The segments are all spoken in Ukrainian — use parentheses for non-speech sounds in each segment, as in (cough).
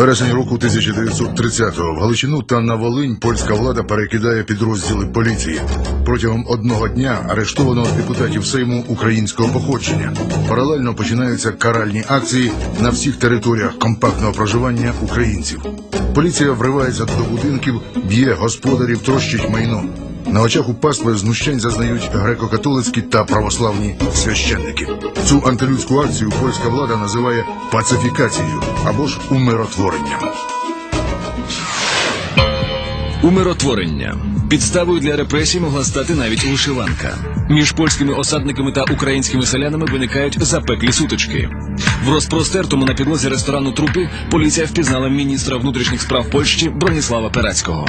Вересень року 1930-го в Галичину та на Волинь польська влада перекидає підрозділи поліції. Протягом одного дня арештовано депутатів Сейму українського походження. Паралельно починаються каральні акції на всіх територіях компактного проживання українців. Поліція вривається до будинків, б'є господарів, трощить майно. На очах у пастви знущань зазнають греко-католицькі та православні священники. Цю антилюдську акцію польська влада називає пацифікацією або ж умиротворенням. Умиротворення. Підставою для репресій могла стати навіть вишиванка. Між польськими осадниками та українськими селянами виникають запеклі сутички. В розпростертому на підлозі ресторану трупи поліція впізнала міністра внутрішніх справ Польщі Броніслава Перацького.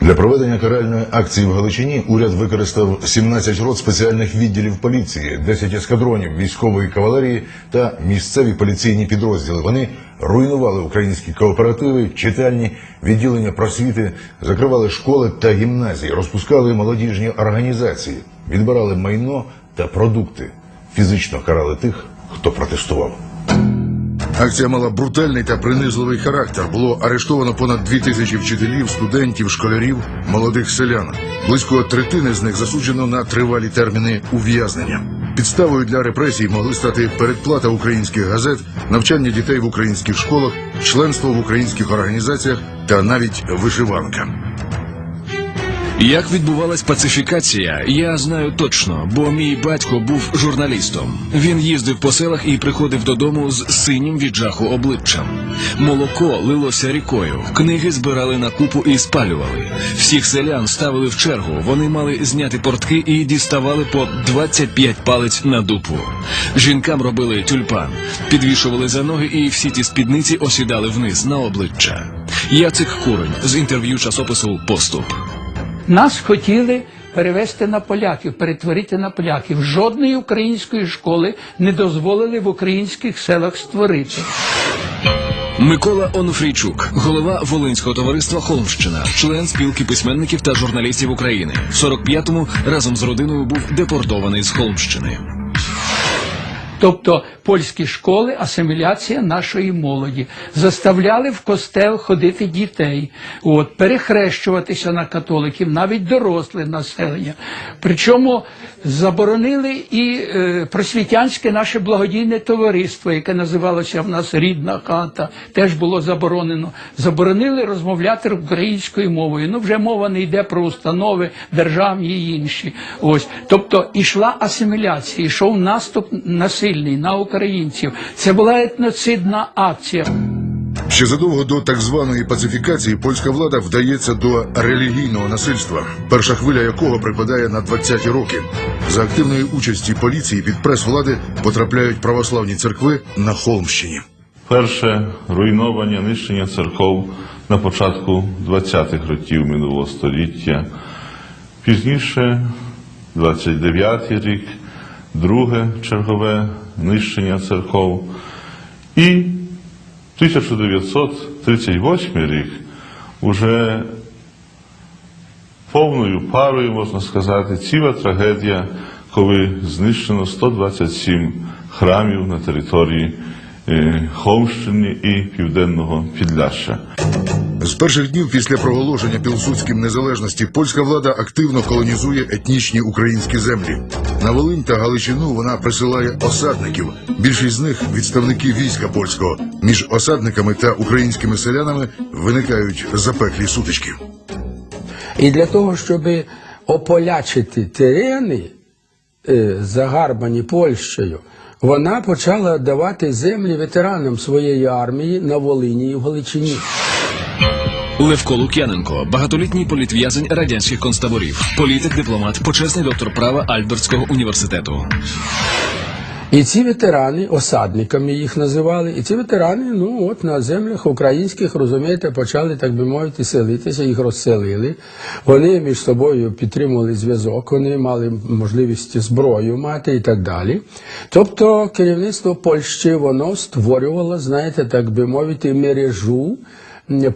Для проведення каральної акції в Галичині уряд використав 17 рот спеціальних відділів поліції, 10 ескадронів військової кавалерії та місцеві поліційні підрозділи. Вони руйнували українські кооперативи, читальні, відділення просвіти, закривали школи та гімназії, розпускали молодіжні організації, відбирали майно та продукти, фізично карали тих, хто протестував. Акція мала брутальний та принизливий характер. Було арештовано понад дві тисячі вчителів, студентів, школярів, молодих селян. Близько третини з них засуджено на тривалі терміни ув'язнення. Підставою для репресій могли стати передплата українських газет, навчання дітей в українських школах, членство в українських організаціях та навіть вишиванка. Як відбувалась пацифікація, я знаю точно, бо мій батько був журналістом. Він їздив по селах і приходив додому з синім від жаху обличчям. Молоко лилося рікою, книги збирали на купу і спалювали. Всіх селян ставили в чергу. Вони мали зняти портки і діставали по 25 палець на дупу. Жінкам робили тюльпан, підвішували за ноги, і всі ті спідниці осідали вниз на обличчя. Яцик Курень з інтерв'ю часопису Поступ. Нас хотіли перевести на поляків, перетворити на поляків. Жодної української школи не дозволили в українських селах створити. Микола Онуфрійчук, голова Волинського товариства Холмщина, член спілки письменників та журналістів України. В 45-му разом з родиною був депортований з Холмщини. Тобто польські школи, асиміляція нашої молоді, заставляли в костел ходити дітей, от, перехрещуватися на католиків, навіть доросле населення. Причому заборонили і е, просвітянське наше благодійне товариство, яке називалося в нас рідна хата, теж було заборонено. Заборонили розмовляти українською мовою. Ну вже мова не йде про установи державні і інші. Ось, тобто ішла асиміляція, йшов наступ насильний на українців. Це була етноцидна акція. Ще задовго до так званої пацифікації польська влада вдається до релігійного насильства, перша хвиля якого припадає на 20-ті роки. За активної участі поліції під прес влади потрапляють православні церкви на Холмщині. Перше руйнування, нищення церков на початку 20-х років минулого століття. Пізніше, 29-й рік, друге чергове нищення церков. І 1938 рік уже повною парою, можна сказати, ціла трагедія, коли знищено 127 храмів на території е, Холмщини і Південного Підляща. З перших днів після проголошення Пілсудським незалежності польська влада активно колонізує етнічні українські землі. На Волинь та Галичину вона присилає осадників. Більшість з них відставники війська польського. Між осадниками та українськими селянами виникають запеклі сутички. І для того, щоб ополячити терени, е, загарбані Польщею, вона почала давати землі ветеранам своєї армії на Волині і в Галичині. Левко Лук'яненко, багатолітній політв'язень радянських концтаборів, політик, дипломат, почесний доктор права Альбертського університету. І ці ветерани, осадниками їх називали, і ці ветерани, ну от на землях українських, розумієте, почали, так би мовити, селитися, їх розселили. Вони між собою підтримували зв'язок, вони мали можливість зброю мати і так далі. Тобто керівництво Польщі воно створювало, знаєте, так би мовити, мережу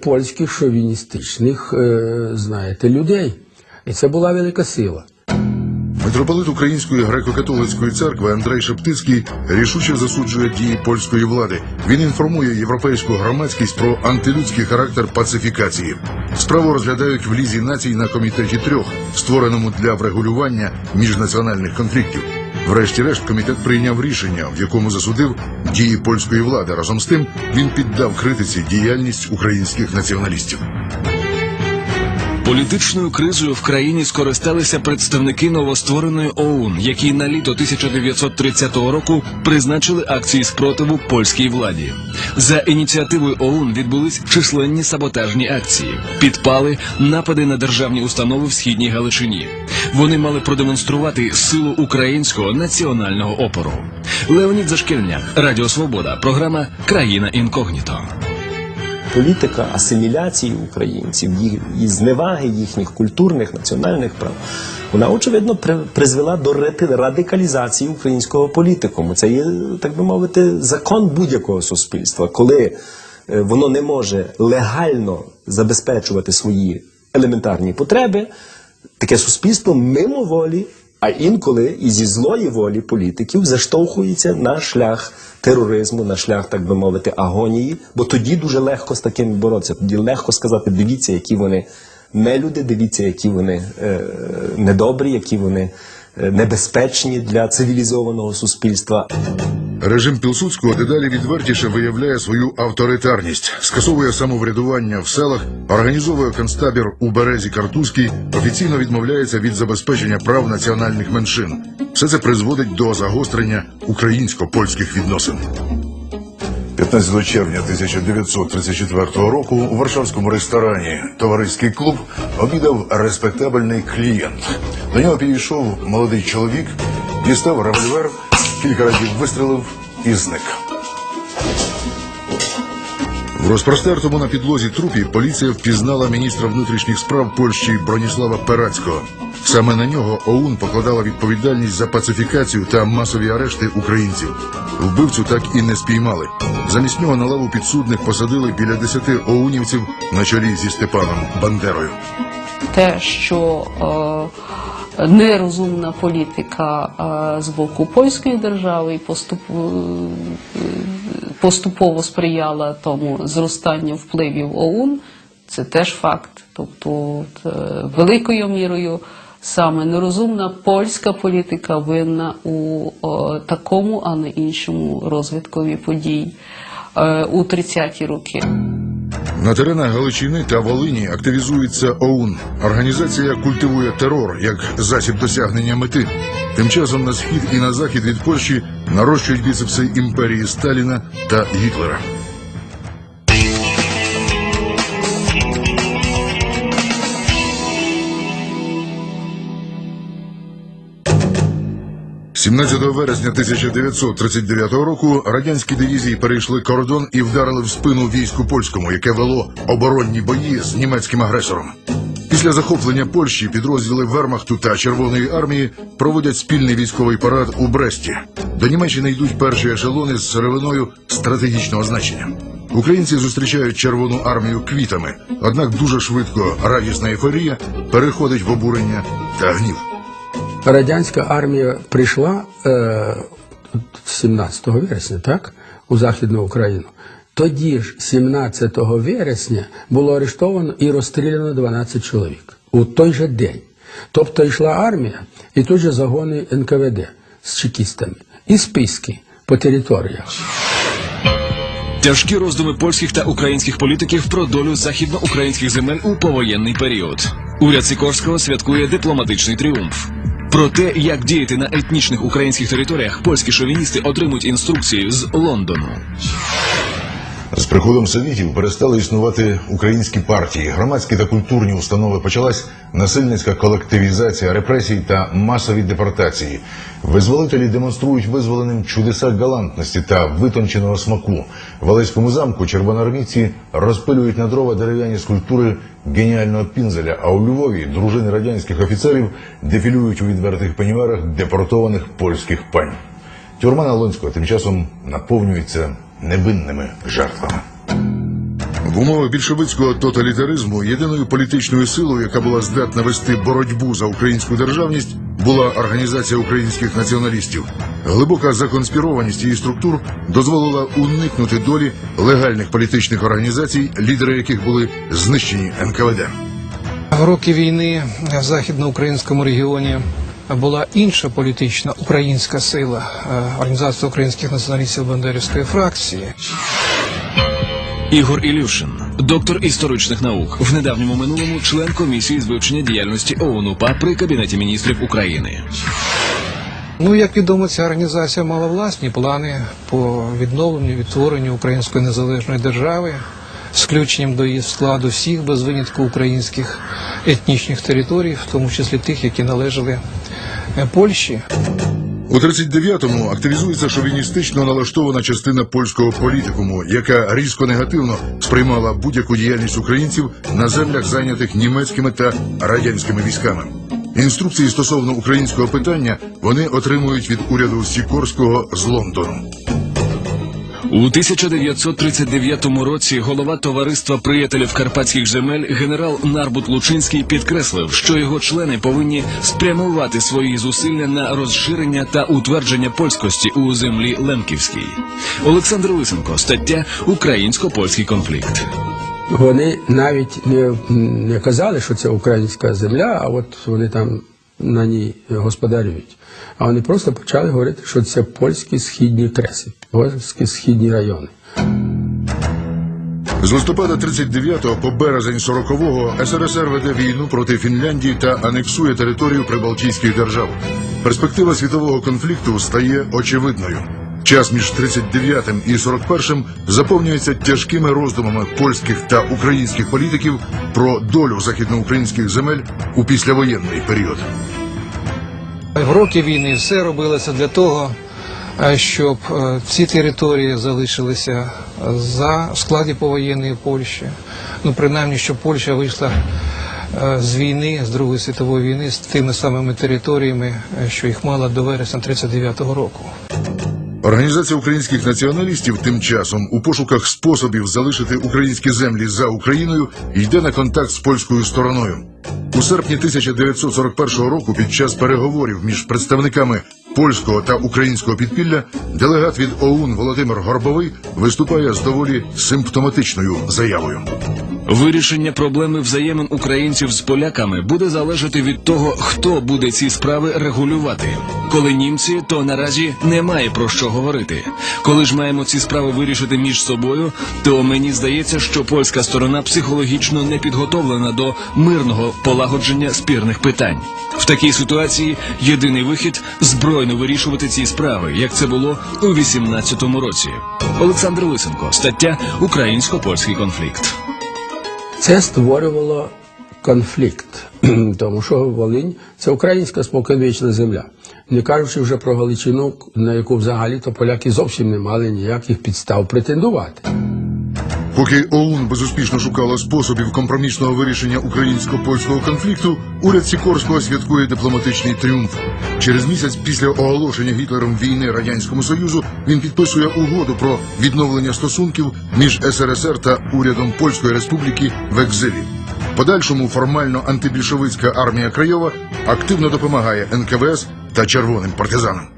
польських шовіністичних, е, знаєте, людей. І це була велика сила. Митрополит Української греко-католицької церкви Андрей Шептицький рішуче засуджує дії польської влади. Він інформує європейську громадськість про антилюдський характер пацифікації. Справу розглядають в лізі націй на комітеті трьох, створеному для врегулювання міжнаціональних конфліктів. Врешті-решт комітет прийняв рішення, в якому засудив дії польської влади. Разом з тим він піддав критиці діяльність українських націоналістів. Політичною кризою в країні скористалися представники новоствореної ОУН, які на літо 1930 року призначили акції спротиву польській владі. За ініціативою ОУН відбулись численні саботажні акції, підпали, напади на державні установи в східній Галичині. Вони мали продемонструвати силу українського національного опору. Леонід Зашкільняк, Радіо Свобода, програма Країна інкогніто. Політика асиміляції українців, і зневаги їхніх культурних національних прав, вона очевидно при- призвела до радикалізації українського політикуму. Це є, так би мовити, закон будь-якого суспільства, коли е, воно не може легально забезпечувати свої елементарні потреби, таке суспільство мимоволі, а інколи і зі злої волі політиків заштовхується на шлях тероризму, на шлях, так би мовити, агонії, бо тоді дуже легко з таким боротися. Тоді легко сказати, дивіться, які вони нелюди, дивіться, які вони е, недобрі, які вони е, небезпечні для цивілізованого суспільства. Режим Пілсудського дедалі відвертіше виявляє свою авторитарність, скасовує самоврядування в селах, організовує концтабір у березі Картузькій, офіційно відмовляється від забезпечення прав національних меншин. Все це призводить до загострення українсько-польських відносин. 15 червня 1934 року у Варшавському ресторані товариський клуб обідав респектабельний клієнт. До нього підійшов молодий чоловік, дістав револьвер, кілька разів вистрелив і зник. В розпростертому на підлозі трупі поліція впізнала міністра внутрішніх справ Польщі Броніслава Перацького. Саме на нього ОУН покладала відповідальність за пацифікацію та масові арешти українців. Вбивцю так і не спіймали. Замість нього на лаву підсудних посадили біля десяти оунівців на чолі зі Степаном Бандерою. те, що е, нерозумна політика з боку польської держави і поступ, е, поступово сприяла тому зростанню впливів ОУН, це теж факт. Тобто, е, великою мірою саме нерозумна польська політика винна у такому, а не іншому розвиткові подій е, у 30-ті роки. На теренах Галичини та Волині активізується ОУН. Організація культивує терор як засіб досягнення мети. Тим часом на схід і на захід від Польщі нарощують біцепси імперії Сталіна та Гітлера. – 17 вересня 1939 року радянські дивізії перейшли кордон і вдарили в спину війську польському, яке вело оборонні бої з німецьким агресором. Після захоплення Польщі підрозділи Вермахту та Червоної армії проводять спільний військовий парад у Бресті. До Німеччини йдуть перші ешелони з сировиною стратегічного значення. Українці зустрічають Червону армію квітами, однак дуже швидко радісна ейфорія переходить в обурення та гнів. Радянська армія прийшла е, 17 вересня, так, у Західну Україну. Тоді ж, 17 вересня, було арештовано і розстріляно 12 чоловік у той же день. Тобто йшла армія, і тут же загони НКВД з чекістами, і списки по територіях. Тяжкі роздуми польських та українських політиків про долю західноукраїнських земель у повоєнний період. Уряд Сікорського святкує дипломатичний тріумф. Про те, як діяти на етнічних українських територіях, польські шовіністи отримують інструкції з Лондону. З приходом совітів перестали існувати українські партії, громадські та культурні установи. Почалась насильницька колективізація репресій та масові депортації. Визволителі демонструють визволеним чудеса галантності та витонченого смаку. В Олеському замку червоноармійці розпилюють на дрова дерев'яні скульптури геніального пінзеля. А у Львові дружини радянських офіцерів дефілюють у відвертих пенюарах депортованих польських пань. Тюрма Налонського тим часом наповнюється невинними жертвами. В умовах більшовицького тоталітаризму єдиною політичною силою, яка була здатна вести боротьбу за українську державність, була організація українських націоналістів. Глибока законспірованість її структур дозволила уникнути долі легальних політичних організацій, лідери яких були знищені НКВД. В роки війни в західноукраїнському регіоні була інша політична українська сила е, Організація українських націоналістів Бандерівської фракції. Ігор Ілюшин, доктор історичних наук, в недавньому минулому член комісії з вивчення діяльності ООН УПА при кабінеті міністрів України. Ну, як відомо, ця організація мала власні плани по відновленню, відтворенню української незалежної держави з включенням до її складу всіх без винятку українських етнічних територій, в тому числі тих, які належали Польщі. У 39-му активізується шовіністично налаштована частина польського політикуму, яка різко негативно сприймала будь-яку діяльність українців на землях, зайнятих німецькими та радянськими військами. Інструкції стосовно українського питання вони отримують від уряду Сікорського з Лондону. У 1939 році голова товариства приятелів карпатських земель генерал Нарбут Лучинський підкреслив, що його члени повинні спрямувати свої зусилля на розширення та утвердження польськості у землі Лемківській. Олександр Лисенко, стаття Українсько-польський конфлікт. Вони навіть не, не казали, що це українська земля, а от вони там на ній господарюють. А вони просто почали говорити, що це польські східні креси, польські східні райони. З листопада 39-го по березень 40-го СРСР веде війну проти Фінляндії та анексує територію прибалтійських держав. Перспектива світового конфлікту стає очевидною. Час між 39-м і 41-м заповнюється тяжкими роздумами польських та українських політиків про долю західноукраїнських земель у післявоєнний період. В роки війни все робилося для того, е, щоб е, ці території залишилися за в складі повоєнної Польщі. Ну, принаймні, щоб Польща вийшла е, з війни, з Другої світової війни, з тими самими територіями, е, що їх мала до вересня 39-го року. Організація українських націоналістів тим часом у пошуках способів залишити українські землі за Україною йде на контакт з польською стороною. У серпні 1941 року, під час переговорів між представниками польського та українського підпілля, делегат від ОУН Володимир Горбовий виступає з доволі симптоматичною заявою. Вирішення проблеми взаємин українців з поляками буде залежати від того, хто буде ці справи регулювати. Коли німці, то наразі немає про що говорити. Коли ж маємо ці справи вирішити між собою, то мені здається, що польська сторона психологічно не підготовлена до мирного полагодження спірних питань. В такій ситуації єдиний вихід збройно вирішувати ці справи, як це було у 18-му році. Олександр Лисенко, стаття Українсько-польський конфлікт. Це створювало конфлікт, (clears throat) тому що Волинь це українська споконвічна земля. Не кажучи вже про Галичину, на яку взагалі то поляки зовсім не мали ніяких підстав претендувати. Поки ОУН безуспішно шукала способів компромісного вирішення українсько-польського конфлікту, уряд Сікорського святкує дипломатичний тріумф. Через місяць після оголошення Гітлером війни радянському союзу він підписує угоду про відновлення стосунків між СРСР та урядом Польської республіки в екзилі. Подальшому формально антибільшовицька армія Крайова активно допомагає НКВС та червоним партизанам. –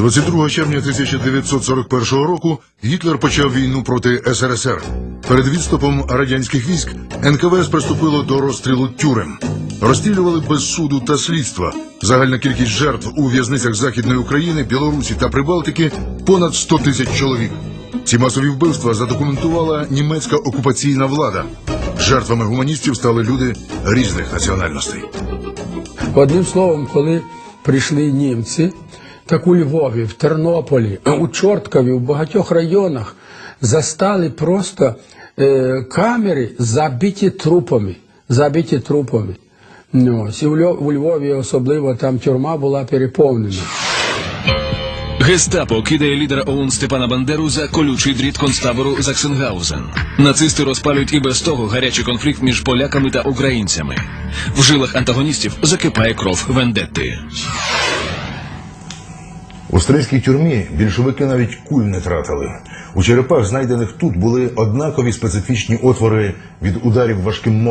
22 червня 1941 року Гітлер почав війну проти СРСР. Перед відступом радянських військ НКВС приступило до розстрілу тюрем. Розстрілювали без суду та слідства. Загальна кількість жертв у в'язницях Західної України, Білорусі та Прибалтики понад 100 тисяч чоловік. Ці масові вбивства задокументувала німецька окупаційна влада. Жертвами гуманістів стали люди різних національностей. Одним словом, коли прийшли німці, так у Львові, в Тернополі, у Чорткові, в багатьох районах застали просто е, камери, забиті трупами. Забиті трупами. Ну, ось, і у Львові особливо там тюрма була переповнена. Гестапо кидає лідера ОУН Степана Бандеру за колючий дріт концтабору Заксенгаузен. Нацисти розпалюють і без того гарячий конфлікт між поляками та українцями. В жилах антагоністів закипає кров вендетти. У стрийській тюрмі більшовики навіть куль не тратили. У черепах, знайдених тут, були однакові специфічні отвори від ударів важким мовом.